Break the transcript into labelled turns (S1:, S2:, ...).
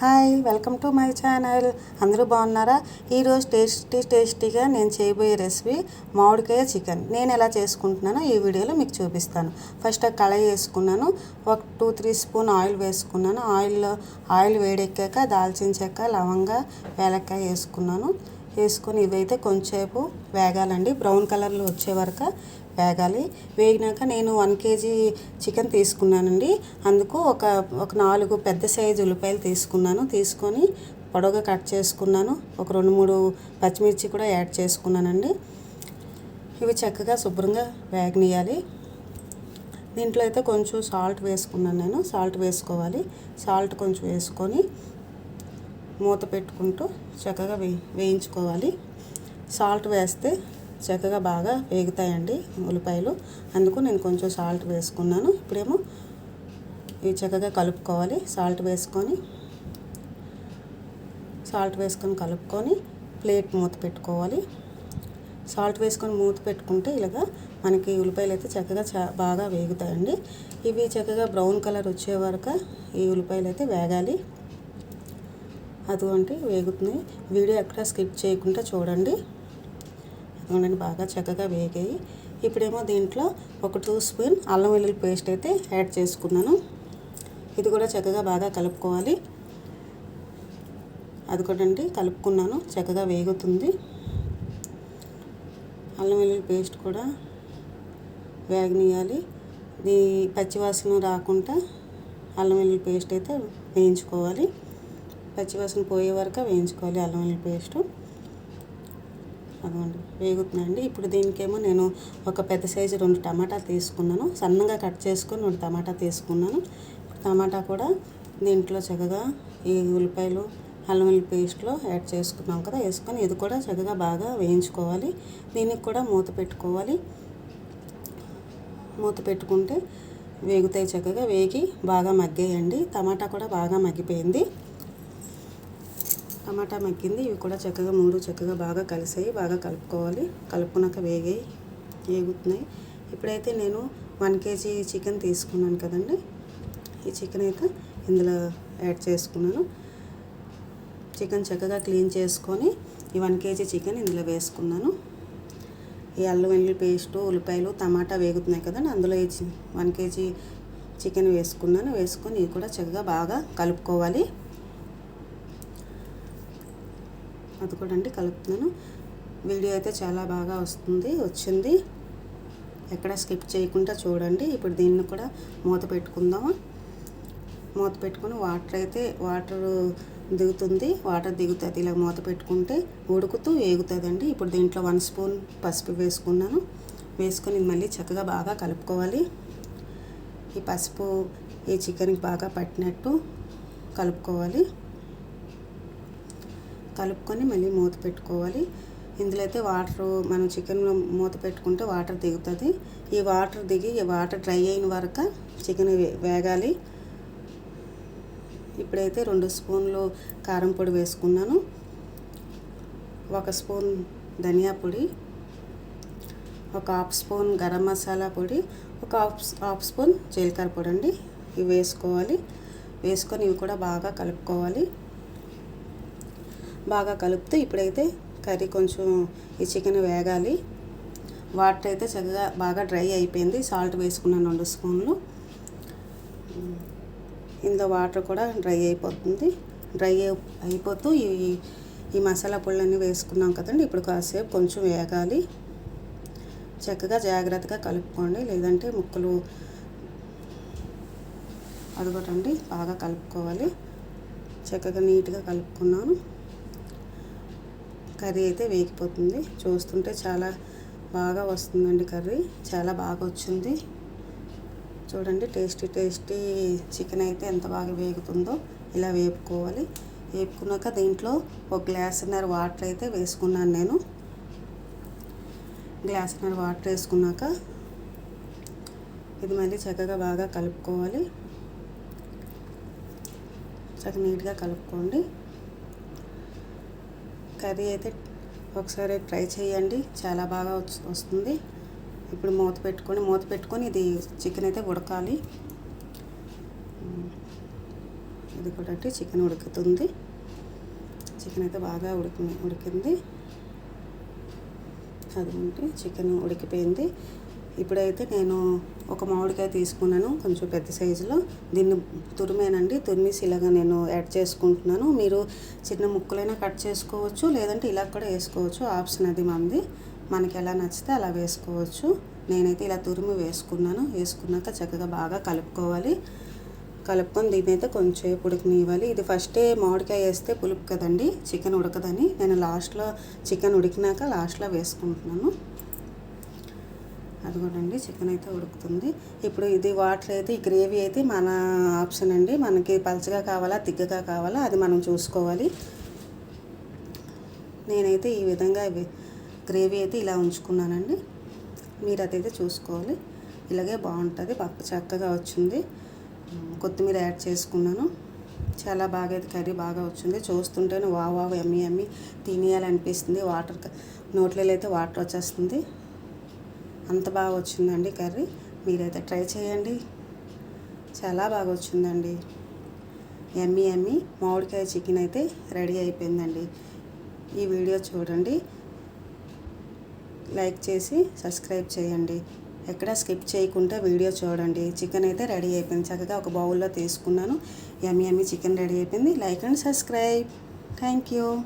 S1: Hi welcome to my channel. అందరూ బాగున్నారా? ఈరోజు టేస్టీ టేస్టీగా నేను చేయబోయే రెసిపీ మామిడికాయ చికెన్. నేను ఎలా చేసుకుంటున్నానో ఈ వీడియోలో మీకు చూపిస్తాను. ఫస్ట్ ఆ కళాయి వేసుకున్నాను. ఒక టూ త్రీ స్పూన్ ఆయిల్ వేసుకున్నాను. ఆయిల్లో ఆయిల్ వేడెక్కాక దాల్చిన చెక్క లవంగా వేలక్కాయ వేసుకున్నాను. వేసుకొని ఇవైతే కొంచెంసేపు వేగాలండి. బ్రౌన్ కలర్లో వచ్చే వరకు వేగాలి. వేగినాక నేను వన్ కేజీ చికెన్ తీసుకున్నానండి. అందుకు ఒక ఒక నాలుగు పెద్ద సైజు ఉల్లిపాయలు తీసుకున్నాను. తీసుకొని పొడవుగా కట్ చేసుకున్నాను. ఒక రెండు మూడు పచ్చిమిర్చి కూడా యాడ్ చేసుకున్నానండి. ఇవి చక్కగా శుభ్రంగా వేగనీయాలి. దీంట్లో అయితే కొంచెం సాల్ట్ వేసుకున్నాను నేను. సాల్ట్ వేసుకోవాలి. సాల్ట్ కొంచెం వేసుకొని మూత పెట్టుకుంటూ చక్కగా వే వేయించుకోవాలి. సాల్ట్ వేస్తే చక్కగా బాగా వేగుతాయండి ఉల్లిపాయలు. అందుకు నేను కొంచెం సాల్ట్ వేసుకున్నాను. ఇప్పుడేమో ఇవి చక్కగా కలుపుకోవాలి. సాల్ట్ వేసుకొని సాల్ట్ వేసుకొని కలుపుకొని ప్లేట్ మూత పెట్టుకోవాలి. సాల్ట్ వేసుకొని మూత పెట్టుకుంటే ఇలాగా మనకి ఉల్లిపాయలు అయితే చక్కగా బాగా వేగుతాయండి. ఇవి చక్కగా బ్రౌన్ కలర్ వచ్చే వరకు ఈ ఉల్లిపాయలు అయితే వేగాలి. అటువంటి వేగుతున్నాయి. వీడియో ఎక్కడ స్కిప్ చేయకుండా చూడండి. అదిగోండి బాగా చక్కగా వేగాయి. ఇప్పుడేమో దీంట్లో ఒక టూ స్పూన్ అల్లం వెల్లుల్లి పేస్ట్ అయితే యాడ్ చేసుకున్నాను. ఇది కూడా చక్కగా బాగా కలుపుకోవాలి. అది కూడా అండి కలుపుకున్నాను చక్కగా వేగుతుంది. అల్లం వెల్లుల్లి పేస్ట్ కూడా వేగనీయాలి ఇది పచ్చివాసన రాకుండా అల్లం వెల్లుల్లి పేస్ట్ అయితే వేయించుకోవాలి. పచ్చివాసన పోయే వరకు వేయించుకోవాలి అల్లం వెల్లుల్లి పేస్టు. అదిగోండి వేగుతుందండి ఇప్పుడు దీనికేమో నేను ఒక పెద్ద సైజు రెండు టమాటా తీసుకున్నాను. సన్నగా కట్ చేసుకొని రెండు టమాటా తీసుకున్నాను. టమాటా కూడా దీంట్లో చక్కగా ఈ ఉల్లిపాయలు అల్లం వెల్లుల్లి పేస్ట్లో యాడ్ చేసుకున్నాం కదా వేసుకొని ఇది కూడా చక్కగా బాగా వేయించుకోవాలి. దీనికి కూడా మూత పెట్టుకోవాలి. మూత పెట్టుకుంటే వేగుతాయి చక్కగా వేగి బాగా మగ్గేయండి. టమాటా కూడా బాగా మగ్గిపోయింది. టమాటా మగ్గింది. ఇవి కూడా చక్కగా మూడు చక్కగా బాగా కలిసాయి బాగా కలుపుకోవాలి. కలుపుకున్నాక వేగాయి వేగుతున్నాయి. ఇప్పుడైతే నేను వన్ కేజీ చికెన్ తీసుకున్నాను కదండి. ఈ చికెన్ అయితే ఇందులో యాడ్ చేసుకున్నాను. చికెన్ చక్కగా క్లీన్ చేసుకొని ఈ వన్ కేజీ చికెన్ ఇందులో వేసుకున్నాను. ఈ అల్లం వెల్లుల్లి పేస్టు ఉల్లిపాయలు టమాటా వేగుతున్నాయి కదండి. అందులో ఈ వన్ కేజీ చికెన్ వేసుకున్నాను. వేసుకొని ఇది కూడా చక్కగా బాగా కలుపుకోవాలి. అది కూడా అండి కలుపుతున్నాను. వీడియో అయితే చాలా బాగా వస్తుంది వచ్చింది. ఎక్కడ స్కిప్ చేయకుండా చూడండి. ఇప్పుడు దీన్ని కూడా మూత పెట్టుకుందాము. మూత పెట్టుకుని వాటర్ అయితే వాటర్ దిగుతుంది. వాటర్ దిగుతుంది. ఇలా మూత పెట్టుకుంటే ఉడుకుతూ వేగుతుందండి ఇప్పుడు దీంట్లో వన్ స్పూన్ పసుపు వేసుకున్నాను. వేసుకొని మళ్ళీ చక్కగా బాగా కలుపుకోవాలి. ఈ పసుపు ఈ చికెన్కి బాగా పట్టినట్టు కలుపుకోవాలి. కలుపుకొని మళ్ళీ మూత పెట్టుకోవాలి. ఇందులో అయితే వాటర్ మనం చికెన్లో మూత పెట్టుకుంటే వాటర్ దిగుతుంది. ఈ వాటర్ దిగి ఈ వాటర్ డ్రై అయిన వరకు చికెన్ వేగాలి. ఇప్పుడైతే రెండు స్పూన్లు కారం పొడి వేసుకున్నాను. ఒక స్పూన్ ధనియా పొడి ఒక హాఫ్ స్పూన్ గరం మసాలా పొడి ఒక హాఫ్ హాఫ్ స్పూన్ జీలకర్ర పొడి అండి. ఇవి వేసుకోవాలి. వేసుకొని ఇవి కూడా బాగా కలుపుకోవాలి. బాగా కలుపుతూ ఇప్పుడైతే కర్రీ కొంచెం ఈ చికెన్ వేగాలి. వాటర్ అయితే చక్కగా బాగా డ్రై అయిపోయింది. సాల్ట్ వేసుకున్నాను రెండు స్పూన్లు. ఇందులో వాటర్ కూడా డ్రై అయిపోతుంది. డ్రై అయిపోతూ ఈ ఈ మసాలా పొళ్ళన్నీ వేసుకున్నాం కదండి. ఇప్పుడు కాసేపు కొంచెం వేగాలి. చక్కగా జాగ్రత్తగా కలుపుకోండి. లేదంటే ముక్కలు అదొకటండి బాగా కలుపుకోవాలి. చక్కగా నీట్గా కలుపుకున్నాను. కర్రీ అయితే వేగిపోతుంది. చూస్తుంటే చాలా బాగా వస్తుందండి కర్రీ. చాలా బాగా వచ్చింది. చూడండి టేస్టీ టేస్టీ చికెన్ అయితే ఎంత బాగా వేగుతుందో ఇలా వేపుకోవాలి. వేపుకున్నాక దీంట్లో ఒక గ్లాసున్నర వాటర్ అయితే వేసుకున్నాను నేను. గ్లాసున్నర వాటర్ వేసుకున్నాక ఇది మళ్ళీ చక్కగా బాగా కలుపుకోవాలి. చక్కగా నీట్గా కలుపుకోండి. కర్రీ అయితే ఒకసారి ట్రై చేయండి. చాలా బాగా వస్తుంది. ఇప్పుడు మూత పెట్టుకొని మూత పెట్టుకొని ఇది చికెన్ అయితే ఉడకాలి. ఇది కూడా చికెన్ ఉడుకుతుంది. చికెన్ అయితే బాగా ఉడికి ఉడికింది. అది ఉంటే చికెన్ ఉడికిపోయింది. ఇప్పుడైతే నేను ఒక మామిడికాయ తీసుకున్నాను కొంచెం పెద్ద సైజులో. దీన్ని తురిమేనండి. తురిమేసి ఇలాగ నేను యాడ్ చేసుకుంటున్నాను. మీరు చిన్న ముక్కలైనా కట్ చేసుకోవచ్చు లేదంటే ఇలా కూడా వేసుకోవచ్చు. ఆప్షన్ అది మంది. మనకి ఎలా నచ్చితే అలా వేసుకోవచ్చు. నేనైతే ఇలా తురిమి వేసుకున్నాను. వేసుకున్నాక చక్కగా బాగా కలుపుకోవాలి. కలుపుకొని దీన్ని అయితే కొంచెం ఉడకనివ్వాలి. ఇది ఫస్టే మామిడికాయ వేస్తే పులుపు కదండి చికెన్ ఉడకదని. నేను లాస్ట్లో చికెన్ ఉడికినాక లాస్ట్లో వేసుకుంటున్నాను. అదిగోనండి చికెన్ అయితే ఉడుకుతుంది. ఇప్పుడు ఇది వాటర్ అయితే ఈ గ్రేవీ అయితే మన ఆప్షన్ అండి. మనకి పలచగా కావాలా తిగ్గగా కావాలా అది మనం చూసుకోవాలి. నేనైతే ఈ విధంగా గ్రేవీ అయితే ఇలా ఉంచుకున్నానండి. మీరు అదైతే చూసుకోవాలి. ఇలాగే బాగుంటుంది పప్పు చక్కగా వచ్చింది. కొత్తిమీర యాడ్ చేసుకున్నాను. చాలా బాగా అయితే కర్రీ బాగా వచ్చింది. చూస్తుంటేనే వా వా ఎమ్మి ఎమ్మి తినేయాలనిపిస్తుంది. వాటర్ నోట్లలో అయితే వాటర్ వచ్చేస్తుంది. అంత బాగా వచ్చిందండి కర్రీ. మీరైతే ట్రై చేయండి. చాలా బాగా వచ్చిందండి. ఎమ్మి ఎమ్మి మామిడికాయ చికెన్ అయితే రెడీ అయిపోయిందండి. ఈ వీడియో చూడండి. లైక్ చేసి సబ్స్క్రైబ్ చేయండి. ఎక్కడ స్కిప్ చేయకుండా వీడియో చూడండి. చికెన్ అయితే రెడీ అయిపోయింది. చక్కగా ఒక బౌల్లో తీసుకున్నాను. ఎమ్మి ఎమ్మి చికెన్ రెడీ అయిపోయింది. Like and subscribe. Thank you.